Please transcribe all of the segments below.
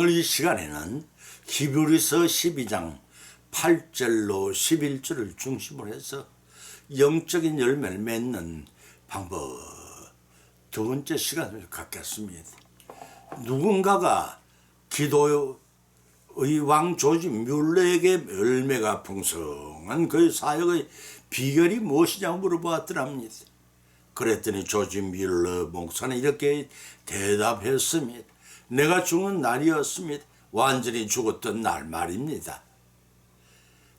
오늘 이 시간에는 히브리서 12장 8절로 11절을 중심으로 해서 영적인 열매를 맺는 방법 두 번째 시간을 갖겠습니다. 누군가가 기도의 왕 조지 뮬러에게 열매가 풍성한 그의 사역의 비결이 무엇이냐고 물어보았더랍니다. 그랬더니 조지 뮬러 목사는 이렇게 대답했습니다. 내가 죽은 날이었습니다. 완전히 죽었던 날 말입니다.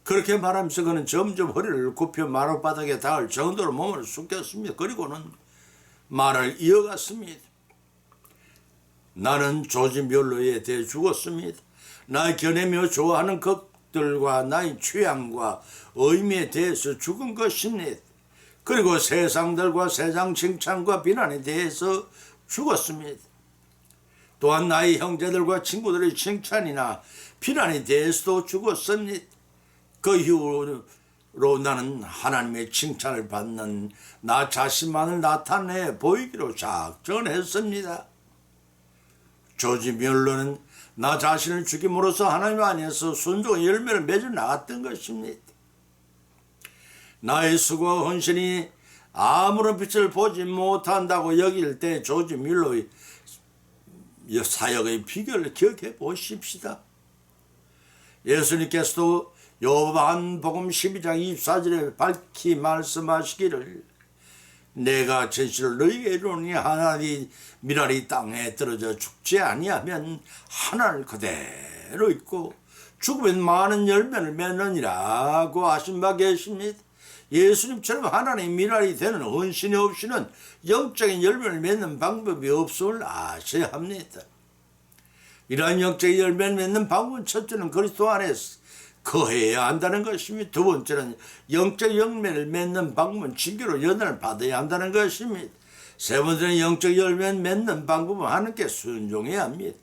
그렇게 말하면서 그는 점점 허리를 굽혀 마룻바닥에 닿을 정도로 몸을 숙였습니다. 그리고는 말을 이어갔습니다. 나는 조지 멸로에 대해 죽었습니다. 나의 견해며 좋아하는 것들과 나의 취향과 의미에 대해서 죽은 것입니다. 그리고 세상들과 세상 칭찬과 비난에 대해서 죽었습니다. 또한 나의 형제들과 친구들의 칭찬이나 비난에 대해서도 죽었습니다. 그 이후로 나는 하나님의 칭찬을 받는 나 자신만을 나타내 보이기로 작정했습니다. 조지 멸로는 나 자신을 죽임으로써 하나님 안에서 순종의 열매를 맺어 나갔던 것입니다. 나의 수고와 헌신이 아무런 빛을 보지 못한다고 여길 때 조지 밀로의 사역의 비결을 기억해 보십시다. 예수님께서도 요한복음 12장 24절에 밝히 말씀하시기를 내가 진실을 너희에게 이르노니 하나님 미랄이 땅에 떨어져 죽지 아니하면 하늘 그대로 있고 죽으면 많은 열매를 맺느니라고 하신 바 계십니다. 예수님처럼 하나님 미랄이 되는 헌신이 없이는 영적인 열매를 맺는 방법이 없음을 아셔야 합니다. 이러한 영적인 열매를 맺는 방법은 첫째는 그리스도 안에서 거해야 한다는 것입니다. 두 번째는 영적 열매를 맺는 방법은 징계로 연을 받아야 한다는 것입니다. 세 번째는 영적 열매를 맺는 방법은 하나님께 순종해야 합니다.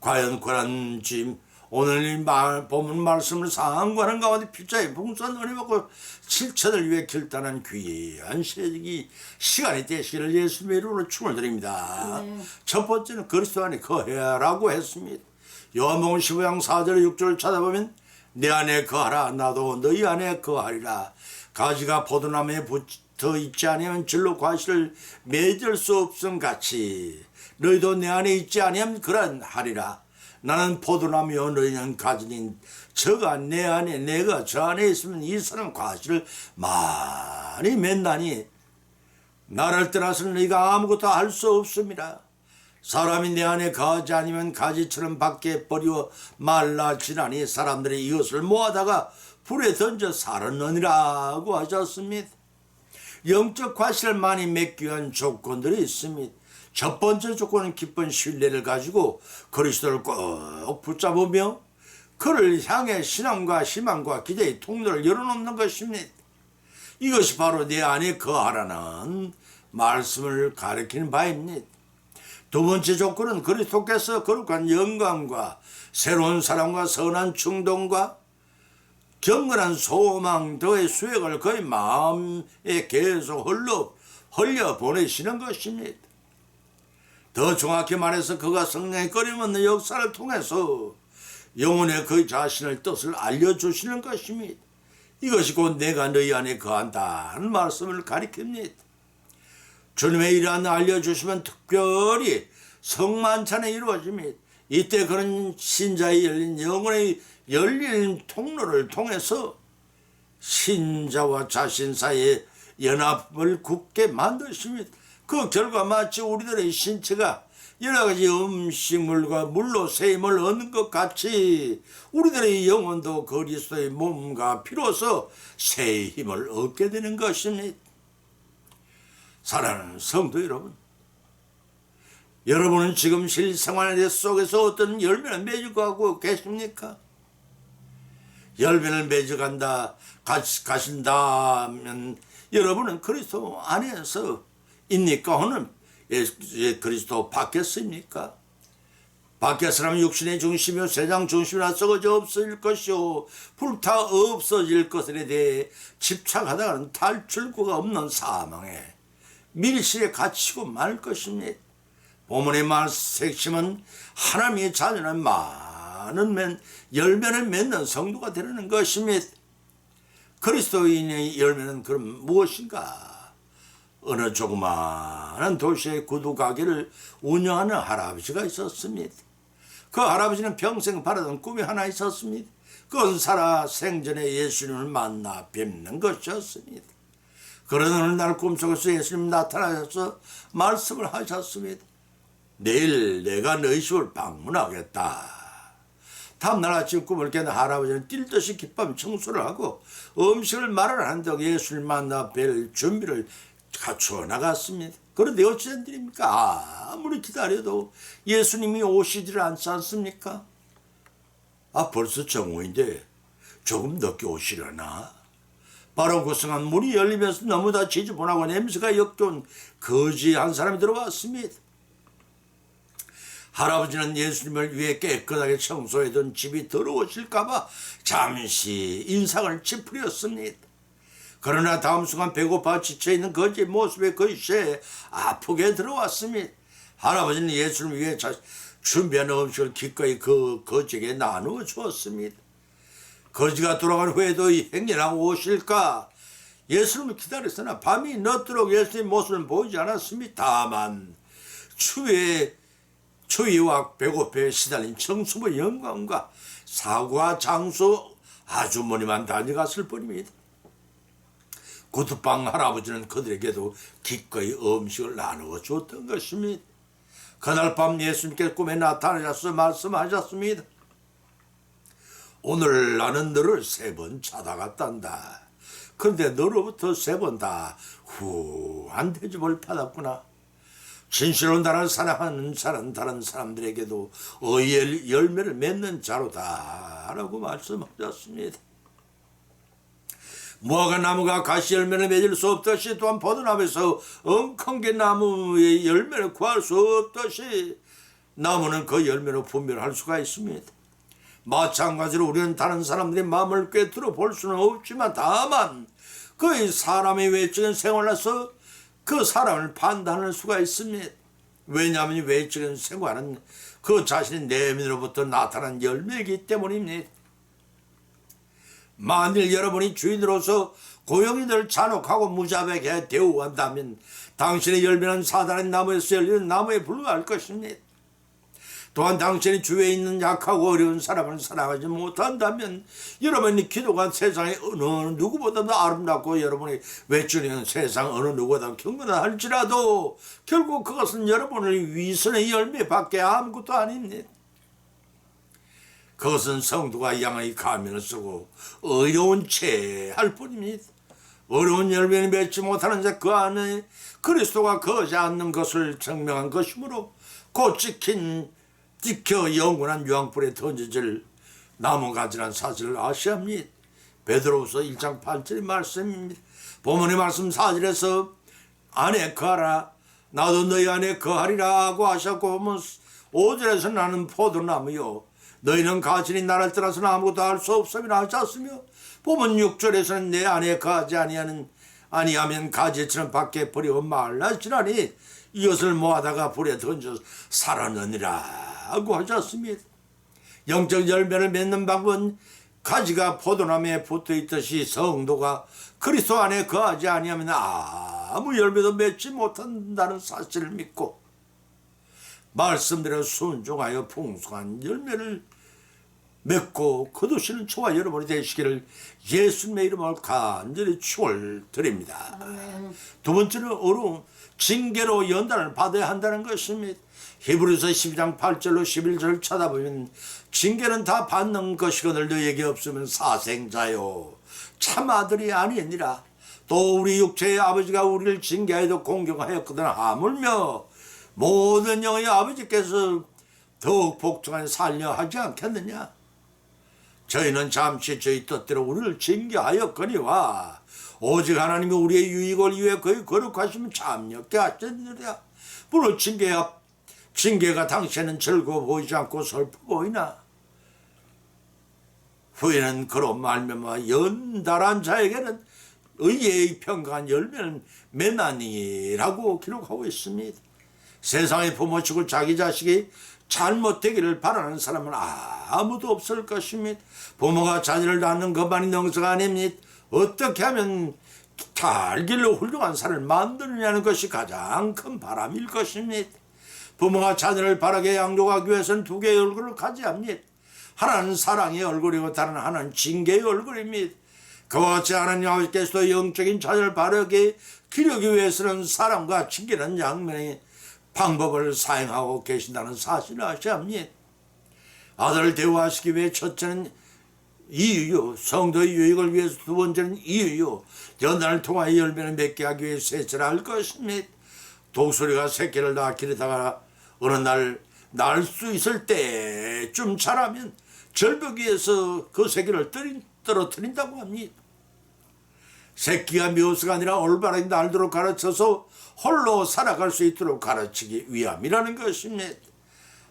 과연 그런 짐 오늘 이 말, 본문 말씀을 상관하는 가운데 피자의 풍성한 은혜 받고 실천을 위해 결단한 귀한 시기 시간이 되시기를 예수님의 이름으로 축을 드립니다. 네. 첫 번째는 그리스도 안에 거해라고 했습니다. 요한복음 15장 4절 6절을 찾아보면 내 안에 거하라 나도 너희 안에 거하리라 가지가 포도나무에 붙어 있지 아니하면 절로 과실을 맺을 수 없음 같이 너희도 내 안에 있지 아니하면 그러하리라 나는 포도나무여 너희는 가지닌 저가 내 안에 내가 저 안에 있으면 이 사람 과실을 많이 맺나니 나를 떠나서는 너희가 아무것도 할 수 없습니다. 사람이 내 안에 거하지 아니면 가지처럼 밖에 버리워 말라지나니 사람들이 이것을 모아다가 불에 던져 살았느니라고 하셨습니다. 영적 과실을 많이 맺기 위한 조건들이 있습니다. 첫 번째 조건은 깊은 신뢰를 가지고 그리스도를 꼭 붙잡으며 그를 향해 신앙과 희망과 기대의 통로를 열어놓는 것입니다. 이것이 바로 내 안에 거하라는 말씀을 가리키는 바입니다. 두 번째 조건은 그리스도께서 거룩한 영광과 새로운 사랑과 선한 충동과 경건한 소망 더의 수액을 그의 마음에 계속 흘러 흘려 보내시는 것입니다. 더 정확히 말해서 그가 성령의 끊임없는 역사를 통해서 영혼의 그 자신의 뜻을 알려주시는 것입니다. 이것이 곧 내가 너희 안에 거한다는 말씀을 가리킵니다. 주님의 일안 알려주시면 특별히 성만찬에 이루어집니다. 이때 그런 신자의 열린 영혼의 열린 통로를 통해서 신자와 자신 사이의 연합을 굳게 만드십니다. 그 결과 마치 우리들의 신체가 여러 가지 음식물과 물로 쇠임을 얻는 것 같이 우리들의 영혼도 그리스도의 몸과 피로서 새 힘을 얻게 되는 것입니다. 사랑하는 성도 여러분, 여러분은 지금 실생활 속에서 어떤 열매를 맺어가고 계십니까? 열매를 맺어간다, 가신다면 여러분은 그리스도 안에서 입니까? 혹은 예수 그리스도 밖에서입니까? 밖에서라면 육신의 중심이요 세상 중심이라 썩어져 없어질 것이요 불타 없어질 것에 대해 집착하다가는 탈출구가 없는 사망에 밀실에 갇히고 말 것입니다. 본문의 말 핵심은 하나님의 자녀는 많은 맨 열매를 맺는 성도가 되는 것입니다. 그리스도인의 열매는 그럼 무엇인가? 어느 조그마한 도시의 구두 가게를 운영하는 할아버지가 있었습니다. 그 할아버지는 평생 바라던 꿈이 하나 있었습니다. 그것은 살아 생전에 예수님을 만나 뵙는 것이었습니다. 그런 어느 날 꿈속에서 예수님 나타나셔서 말씀을 하셨습니다. 내일 내가 너희 집을 방문하겠다. 다음날 아침 꿈을 깬 할아버지는 뛸 듯이 기쁨 청소를 하고 음식을 마련한다고 예수를 만나 뵐 준비를 갖추어 나갔습니다. 그런데 어찌 된 일입니까? 아무리 기다려도 예수님이 오시질 않지 않습니까? 아 벌써 정오인데 조금 늦게 오시려나? 바로 그 순간 문이 열리면서 너무나 지저분하고 냄새가 역겨운 거지 한 사람이 들어왔습니다. 할아버지는 예수님을 위해 깨끗하게 청소해둔 집이 더러워질까봐 잠시 인상을 찌푸렸습니다. 그러나 다음 순간 배고파 지쳐있는 거지 모습에 거시에 아프게 들어왔습니다. 할아버지는 예수를 위해 자, 준비한 음식을 기꺼이 그 거지에게 나누어 주었습니다. 거지가 돌아간 후에도 이 행여나 오실까? 예수님을 기다렸으나 밤이 늦도록 예수님 모습을 보이지 않았습니다. 다만 추위에 추위와 배고픔에 시달린 청수의 영광과 사과 장수 아주머니만 다녀갔을 뿐입니다. 구두방 할아버지는 그들에게도 기꺼이 음식을 나누어 줬던 것입니다. 그날 밤 예수님께 꿈에 나타나셔서 말씀하셨습니다. 오늘 나는 너를 세 번 찾아갔단다. 그런데 너로부터 세 번 다 후한 대접을 받았구나. 진실로 나를 사랑하는 사람 다른 사람들에게도 의의 열매를 맺는 자로다 라고 말씀하셨습니다. 무화과 나무가 가시 열매를 맺을 수 없듯이 또한 버드나무에서 엉컹게 나무의 열매를 구할 수 없듯이 나무는 그 열매로 분별할 수가 있습니다. 마찬가지로 우리는 다른 사람들의 마음을 꿰뚫어 볼 수는 없지만 다만 그 사람의 외적인 생활에서 그 사람을 판단할 수가 있습니다. 왜냐하면 외적인 생활은 그 자신의 내면으로부터 나타난 열매이기 때문입니다. 만일 여러분이 주인으로서 고용인을 잔혹하고 무자백에 대우한다면 당신의 열매는 사단의 나무에서 열리는 나무에 불과할 것입니다. 또한 당신이 주위에 있는 약하고 어려운 사람을 사랑하지 못한다면 여러분의 기도가 세상의 어느 누구보다도 아름답고 여러분이 외출하는 세상 어느 누구보다 경건하 할지라도 결국 그것은 여러분의 위선의 열매밖에 아무것도 아닙니다. 그것은 성도가 양의 가면을 쓰고 어려운 채 할 뿐입니다. 어려운 열매를 맺지 못하는 자 그 안에 그리스도가 거지 않는 것을 증명한 것이므로 곧 찍힌 찍혀 영원한 유황불에 던져질 나무가지란 사실을 아셔야 합니다. 베드로후서 1장 8절의 말씀입니다. 본문의 말씀 4절에서 안에 거하라 나도 너희 안에 거하리라 고 하셨고 보면 5절에서 나는 포도나무요 너희는 가진이 나를 떠나서는 아무것도 할 수 없음이라 하셨으며 보면 6절에서는 내 안에 거하지 아니하는 아니하면 가지처럼 밖에 버리고 말라지라니 이것을 모아다가 불에 던져 살아느니라고 하셨습니다. 영적 열매를 맺는 방법은 가지가 포도나무에 붙어 있듯이 성도가 그리스도 안에 거하지 아니하면 아무 열매도 맺지 못한다는 사실을 믿고 말씀대로 순종하여 풍성한 열매를 맺고 거두시는 저와 여러분이 되시기를 예수님의 이름으로 간절히 축원드립니다. 두 번째는 어려운 징계로 연단을 받아야 한다는 것입니다. 히브리서 12장 8절로 11절을 찾아보면 징계는 다 받는 것이거늘 너에게 없으면 사생자요 참 아들이 아니니라 또 우리 육체의 아버지가 우리를 징계하여도 공경하였거든 하물며 모든 영의 아버지께서 더욱 복종한 살려 하지 않겠느냐 저희는 잠시 저희 뜻대로 우리를 징계하였거니와 오직 하나님이 우리의 유익을 위해 그의 거룩하시면 참여케 하셨느니라 물론 징계가 징계가 당신은 즐거워 보이지 않고 슬퍼 보이나 후에는 그로 말미암아 연달한 자에게는 의의 평강한 열매는 매나니라고 기록하고 있습니다. 세상의 부모치고 자기 자식이 잘못되기를 바라는 사람은 아무도 없을 것입니다. 부모가 자녀를 낳는 것만이 능수가 아닙니다. 어떻게 하면 잘 길로 훌륭한 사람을 만드느냐는 것이 가장 큰 바람일 것입니다. 부모가 자녀를 바르게 양육하기 위해서는 두 개의 얼굴을 가지합니다. 하나는 사랑의 얼굴이고 다른 하나는 징계의 얼굴입니다. 그와 같이 하나님 아버지께서도 영적인 자녀를 바르게 기르기 위해서는 사랑과 징계는 양면의 방법을 사용하고 계신다는 사실을 아셔야 합니다. 아들을 대우하시기 위해 첫째는 이유요 성도의 유익을 위해서 두 번째는 이유요 연단을 통하여 열매를 맺게 하기 위해 셋째를 할 것입니다. 독수리가 새끼를 낳아 기르다가 어느 날 날 수 있을 때쯤 자라면 절벽 위에서 그 새끼를 떨어뜨린다고 합니다. 새끼가 묘수가 아니라 올바르게 날도록 가르쳐서 홀로 살아갈 수 있도록 가르치기 위함이라는 것입니다.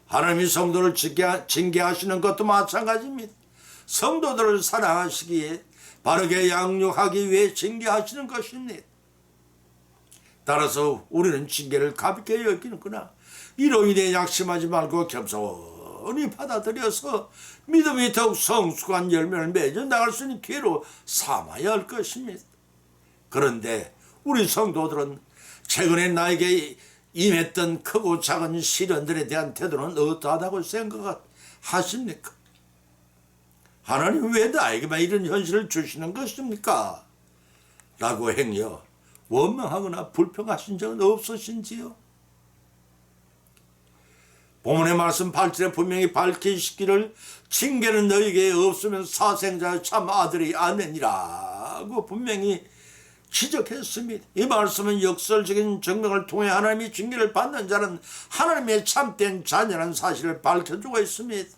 하나님이 성도를 징계, 징계하시는 것도 마찬가지입니다. 성도들을 사랑하시기에 바르게 양육하기 위해 징계하시는 것입니다. 따라서 우리는 징계를 가볍게 여기는구나. 이로 인해 약심하지 말고 겸손히 받아들여서 믿음이 더욱 성숙한 열매를 맺어 나갈 수 있는 기회로 삼아야 할 것입니다. 그런데 우리 성도들은 최근에 나에게 임했던 크고 작은 시련들에 대한 태도는 어떠하다고 생각하십니까? 하나님 왜 나에게만 이런 현실을 주시는 것입니까? 라고 행여 원망하거나 불평하신 적은 없으신지요? 본문의 말씀 8절에 분명히 밝히시기를 징계는 너에게 없으면 사생자의 참 아들이 아내니라고 분명히 지적했습니다. 이 말씀은 역설적인 증명을 통해 하나님이 징계를 받는 자는 하나님의 참된 자녀라는 사실을 밝혀주고 있습니다.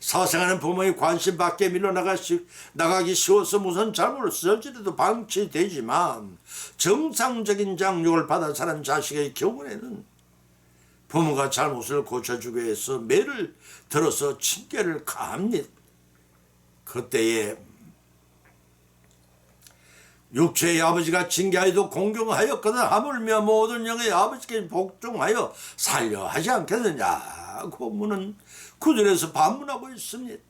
사생하는 부모의 관심 밖에 밀려나가시, 나가기 쉬워서 무슨 잘못을 쓸지라도 방치되지만 정상적인 장육을 받아 자란 자식의 경우에는 부모가 잘못을 고쳐주기 위해서 매를 들어서 징계를 가합니다. 그때에 육체의 아버지가 징계하여도 공경하였거든 하물며 모든 영의 아버지께 복종하여 살려 하지 않겠느냐 고 문은 구절에서 반문하고 있습니다.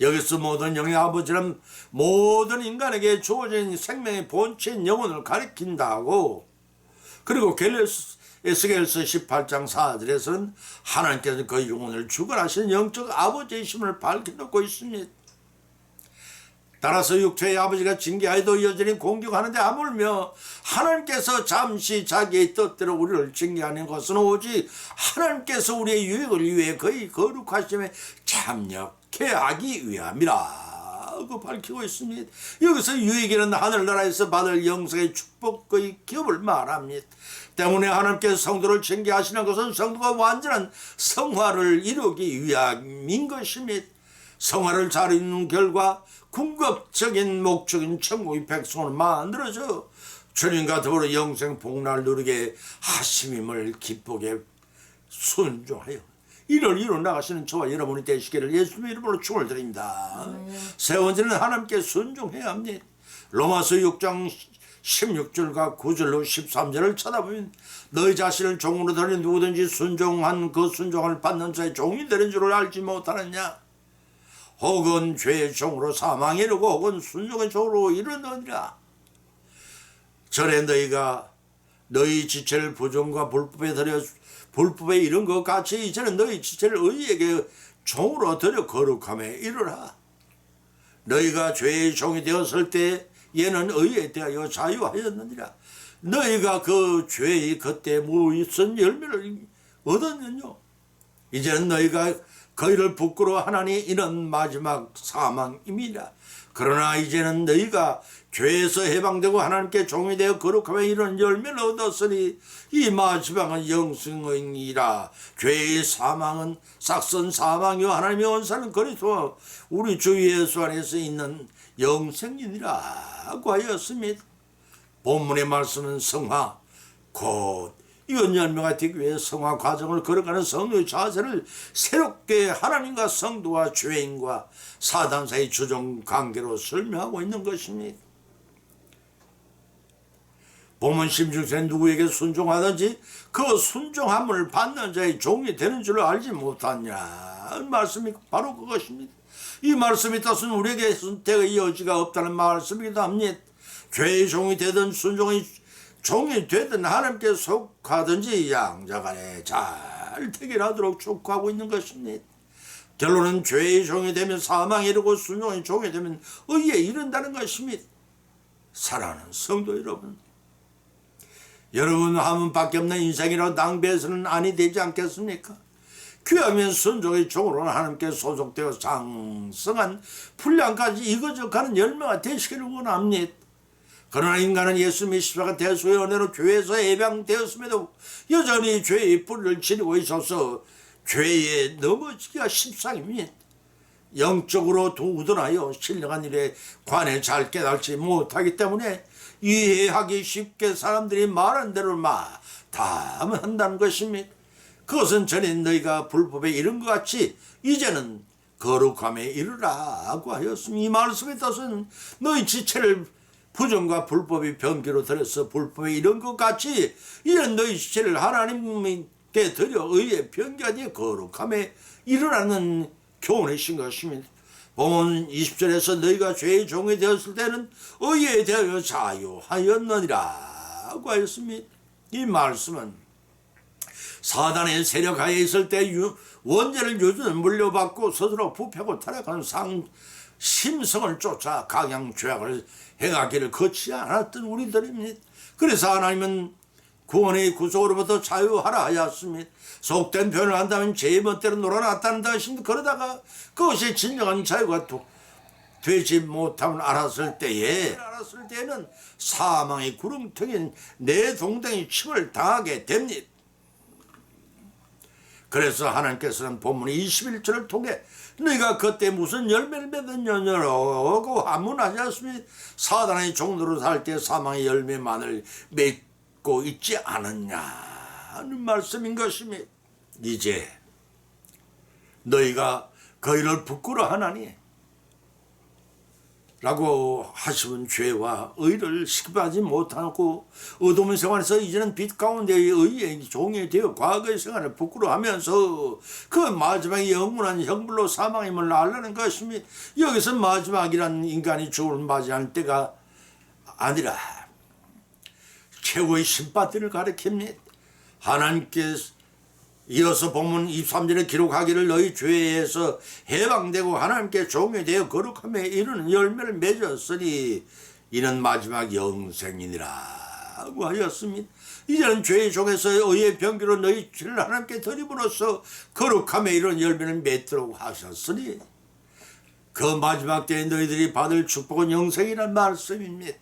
여기서 모든 영의 아버지는 모든 인간에게 주어진 생명의 본체인 영혼을 가리킨다고 그리고 에스겔서 18장 4절에서는 하나님께서 그 영혼을 주관하시는 영적 아버지이심을 밝혀놓고 있습니다. 따라서 육체의 아버지가 징계하여도 여전히 공격하는데 아물며 하나님께서 잠시 자기의 뜻대로 우리를 징계하는 것은 오직 하나님께서 우리의 유익을 위해 거의 거룩하심에 참여케 하기 위함이라 고 밝히고 있습니다. 여기서 유익이는 하늘나라에서 받을 영생의 축복의 기업을 말합니다. 때문에 하나님께서 성도를 징계하시는 것은 성도가 완전한 성화를 이루기 위함인 것입니다. 성화를 잘 이루는 결과 궁극적인 목적인 천국의 백성을 만들어져 주님과 더불어 영생 복날 누리게 하심임을 기쁘게 순종하여 이를 이뤄 나가시는 저와 여러분이 되시기를 예수님의 이름으로 축을 드립니다. 세 번째는 하나님께 순종해야 합니다. 로마서 6장 16절과 9절로 13절을 쳐다보면 너희 자신을 종으로 들인 누구든지 순종한 그 순종을 받는 자의 종이 되는 줄을 알지 못하느냐 혹은 죄의 종으로 사망에 이르고 혹은 순종의 종으로 이르느니라 전에 너희가 너희 지체를 부정과 불법에 들여 불법에 이른 것 같이 이제는 너희 지체를 의에게 종으로 들여 거룩함에 이르라 너희가 죄의 종이 되었을 때 얘는 의에 대하여 자유하였느니라. 너희가 그 죄의 그때 무슨 열매를 얻었느냐? 이제는 너희가 거의를 부끄러워하나니 이는 마지막 사망임이라. 그러나 이제는 너희가 죄에서 해방되고 하나님께 종이 되어 거룩하며 이런 열매를 얻었으니 이 마지막은 영생이라 죄의 사망은 싹선 사망이요 하나님의 원사는 그리스도 우리 주 예수 안에서 있는 영생이니라고 하였습니다. 본문의 말씀은 성화 곧 이건 열매가 되기 위해 성화 과정을 걸어가는 성도의 자세를 새롭게 하나님과 성도와 죄인과 사단 사이 주종 관계로 설명하고 있는 것입니다. 보면 심중세 누구에게 순종하든지 그 순종함을 받는 자의 종이 되는 줄 알지 못하냐 이 말씀이 바로 그것입니다. 이 말씀이 뜻은 우리에게 선택의 여지가 없다는 말씀이기도 합니다. 죄의 종이 되든 순종의 종이 되든 하나님께 속하든지 양자간에 잘 되길 하도록 축복하고 있는 것입니다. 결론은 죄의 종이 되면 사망에 이르고 순종의 종이 되면 의에 이른다는 것입니다. 사랑하는 성도 여러분, 여러분 하문밖에 없는 인생이라 낭비해서는 아니 되지 않겠습니까? 귀하면 순종의 종으로 하나님께 소속되어 장성한 분량까지 이거저거하는 열매가 되시기를 원합니다. 그러나 인간은 예수 미시바가 대수의 은혜로 죄에서 해방되었음에도 여전히 죄의 뿌리를 지니고 있어서 죄에 넘어지기가 십상입니다. 영적으로 두드나요 신령한 일에 관해 잘 깨닫지 못하기 때문에 이해하기 쉽게 사람들이 말한 대로 마다 한다는 것입니다. 그것은 전에 너희가 불법에 이른 것 같이 이제는 거룩함에 이르라고 하였으니 이 말씀에 따서는 너희 지체를 부정과 불법이 변기로 들여서 불법에 이른 것 같이 이제는 너희 지체를 하나님께 드려 의에 변기하니 거룩함에 이르라는 교훈이신 것입니다. 본문 20절에서 너희가 죄의 종이 되었을 때는 의에 대하여 자유하였느니라 고 하였습니다. 이 말씀은 사단의 세력 하에 있을 때 유, 원죄를 요즘 물려받고 스스로 부패고 타락한 상 심성을 쫓아 강양 죄악을 행하기를 거치 않았던 우리들입니다. 그래서 하나님은 구원의 구속으로부터 자유하라 하였습니다. 속된 표현을 한다면 죄의 멋대로 놀아놨다는 것입니다. 그러다가 그것이 진정한 자유가 도- 되지 못함을 알았을 때에 알았을 때에는 사망의 구름통인 내 동댕이 침을 당하게 됩니다. 그래서 하나님께서는 본문 21절을 통해 너희가 그때 무슨 열매를 맺었느냐고 한문하지 않습니까? 사단의 종로로 살 때 사망의 열매만을 맺고 있지 않았냐는 말씀인 것입니다. 이제 너희가 그 일을 부끄러워하나니 라고 하시면 죄와 의를 식입하지 못하고 어두운 생활에서 이제는 빛 가운데의 의의 종이 되어 과거의 생활을 부끄러워하면서 그 마지막에 영원한 형불로 사망임을 알라는 것입니다. 여기서 마지막이란 인간이 죽음을 맞이할 때가 아니라 최고의 심판들을 가리킵니다. 하나님께서 이어서 본문 23절에 기록하기를 너희 죄에서 해방되고 하나님께 종이 되어 거룩함에 이르는 열매를 맺었으니 이는 마지막 영생이니라고 하였습니다. 이제는 죄의 종에서 의의 병기로 너희 죄를 하나님께 드림으로써 거룩함에 이르는 열매를 맺도록 하셨으니 그 마지막 때에 너희들이 받을 축복은 영생이란 말씀입니다.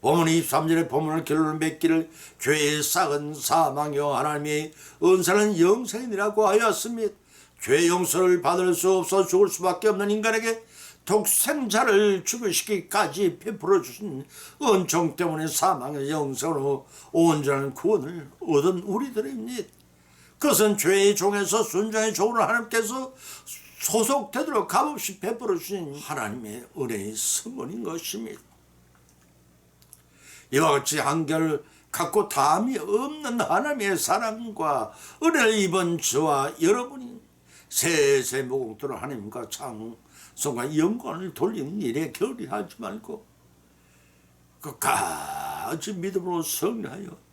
본문 23절의 본문을 결론을 맺기를 죄의 싹은 사망이요 하나님의 은사는 영생이라고 하였습니다. 죄 용서를 받을 수 없어 죽을 수밖에 없는 인간에게 독생자를 죽으시기까지 베풀어 주신 은총 때문에 사망의 영생으로 온전한 구원을 얻은 우리들입니다. 그것은 죄의 종에서 순종의 종으로 하나님께서 소속되도록 값없이 베풀어 주신 하나님의 은혜의 선물인 것입니다. 이와 같이 한결 갖고 담이 없는 하나님의 사랑과 은혜를 입은 저와 여러분이 세세 무공도로 하나님과 창성과 영광을 돌리는 일에 결의하지 말고 끝까지 믿음으로 성리하여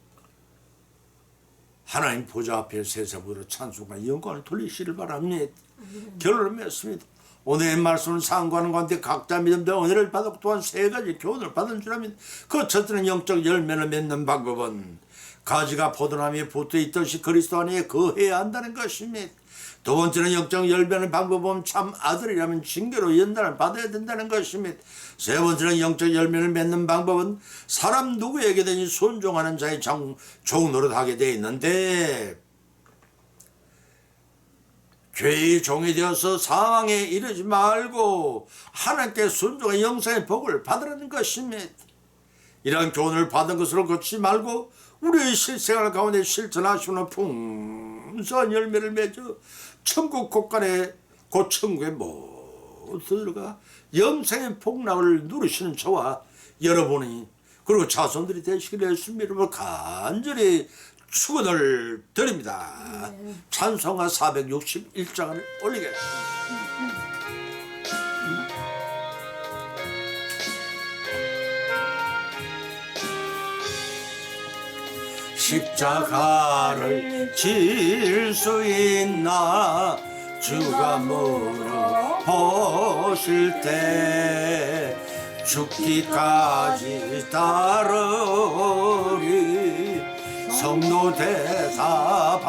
하나님 보좌 앞에 세세무로 찬송과 영광을 돌리시를 바랍니다. 결론을 맺습니다. 오늘의 말씀을 상고하는 가운데 각자 믿음대 은혜를 받았고 또한 세 가지 교훈을 받은 줄 압니다. 그 첫째는 영적 열매를 맺는 방법은 가지가 포도나무에 붙어 있듯이 그리스도 안에 거해야 한다는 것입니다. 두 번째는 영적 열매는 방법은 참 아들이라면 징계로 연단을 받아야 된다는 것입니다. 세 번째는 영적 열매를 맺는 방법은 사람 누구에게든지 순종하는 자의 장, 종노릇 하게 되어 있는데 죄의 종이 되어서 사망에 이르지 말고 하나님께 순종의 영생의 복을 받으라는 것입니다. 이러한 교훈을 받은 것으로 그치지 말고 우리의 실생활 가운데 실천하시는 풍성한 열매를 맺어 천국 곳간에 곧 천국에 모두 들어가 영생의 복락을 누리시는 저와 여러분이 그리고 자손들이 되시기를 예수님 이름으로 간절히 축원을 드립니다. 찬송가 461장을 올리겠습니다. 십자가를 질 수 있나 주가 물어보실 때 죽기까지 따르리 성도 대답하였다.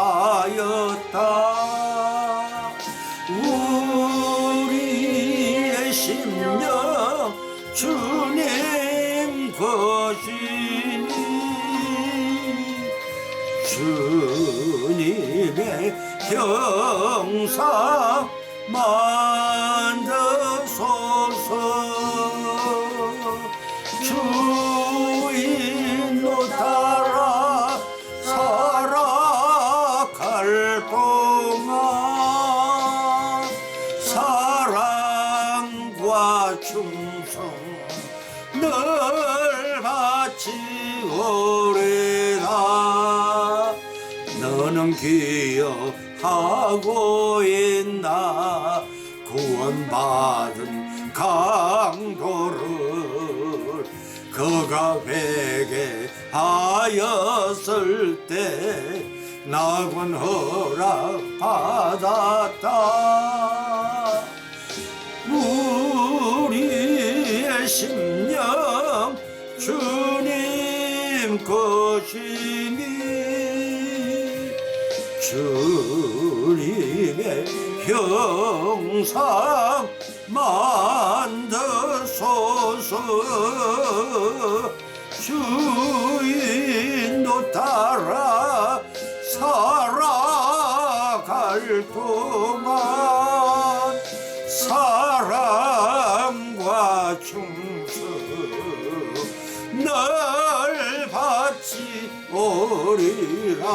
우리의 심령 주님 것이니 주님의 형상 만드소서. 주 기억하고 있나? 구원받은 강도를 그가 회개하였을 때 낙원 허락 받았다. 우리의 심령 주님 것이니 주님의 형상 만드소서. 주인도 따라 살아갈 동안 사랑과 충성 널 바치 오리라